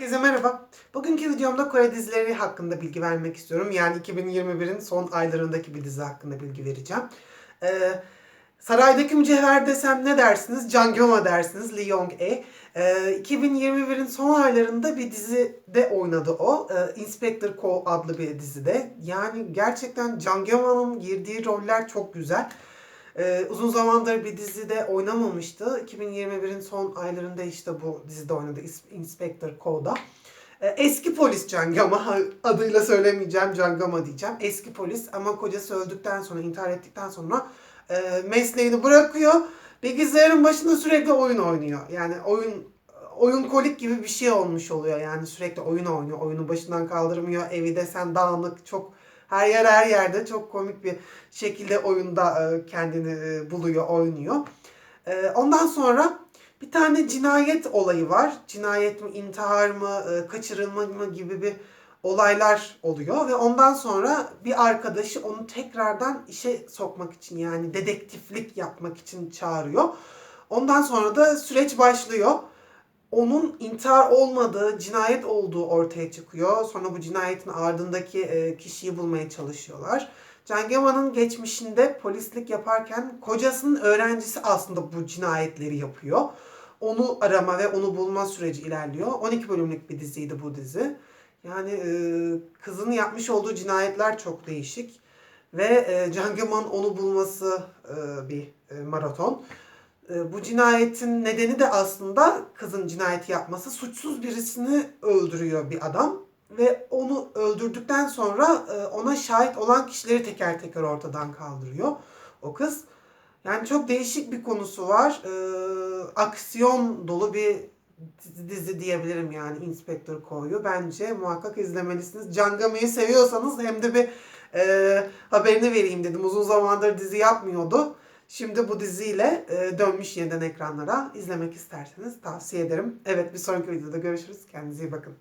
Herkese merhaba. Bugünkü videomda Kore dizileri hakkında bilgi vermek istiyorum. Yani 2021'in son aylarındaki bir dizi hakkında bilgi vereceğim. Ee, Saraydaki Mücevher desem ne dersiniz? Jangyeoma dersiniz. Lee Young-e. Ee, 2021'in son aylarında bir dizide oynadı o. Ee, Inspector Ko adlı bir dizide. Yani gerçekten Jangyeoma'nın girdiği roller çok güzel. Ee, uzun zamandır bir dizide oynamamıştı. 2021'in son aylarında işte bu dizide oynadı. Inspector Ko'da. Ee, eski polis Cangama. Adıyla söylemeyeceğim Cangama diyeceğim. Eski polis ama kocası öldükten sonra, intihar ettikten sonra e, mesleğini bırakıyor. Bilgisayarın başında sürekli oyun oynuyor. Yani oyun oyun kolik gibi bir şey olmuş oluyor. Yani sürekli oyun oynuyor. Oyunu başından kaldırmıyor. Evi desen dağınık. Çok her yer her yerde çok komik bir şekilde oyunda e, kendini e, buluyor, oynuyor. E, Ondan sonra bir tane cinayet olayı var. Cinayet mi, intihar mı, kaçırılma mı gibi bir olaylar oluyor ve ondan sonra bir arkadaşı onu tekrardan işe sokmak için yani dedektiflik yapmak için çağırıyor. Ondan sonra da süreç başlıyor. Onun intihar olmadığı, cinayet olduğu ortaya çıkıyor. Sonra bu cinayetin ardındaki e, kişiyi bulmaya çalışıyorlar. Cangema'nın geçmişinde polislik yaparken kocasının öğrencisi aslında bu cinayetleri yapıyor. Onu arama ve onu bulma süreci ilerliyor. 12 bölümlük bir diziydi bu dizi. Yani e, kızının yapmış olduğu cinayetler çok değişik. Ve e, Cangema'nın onu bulması e, bir e, maraton. E, bu cinayetin nedeni de aslında kızın cinayeti yapması. Suçsuz birisini öldürüyor bir adam. Ve onu öldürdükten sonra e, ona şahit olan kişileri teker teker ortadan kaldırıyor o kız. Yani çok değişik bir konusu var. E, aksiyon dolu bir dizi- diyebilirim yani Inspector Ko'yu. Bence muhakkak izlemelisiniz. Cangama'yı seviyorsanız hem de bir e, haberini vereyim dedim. Uzun zamandır dizi yapmıyordu. Şimdi bu diziyle e, dönmüş yeniden ekranlara. İzlemek isterseniz tavsiye ederim. Evet bir sonraki videoda görüşürüz. Kendinize iyi bakın.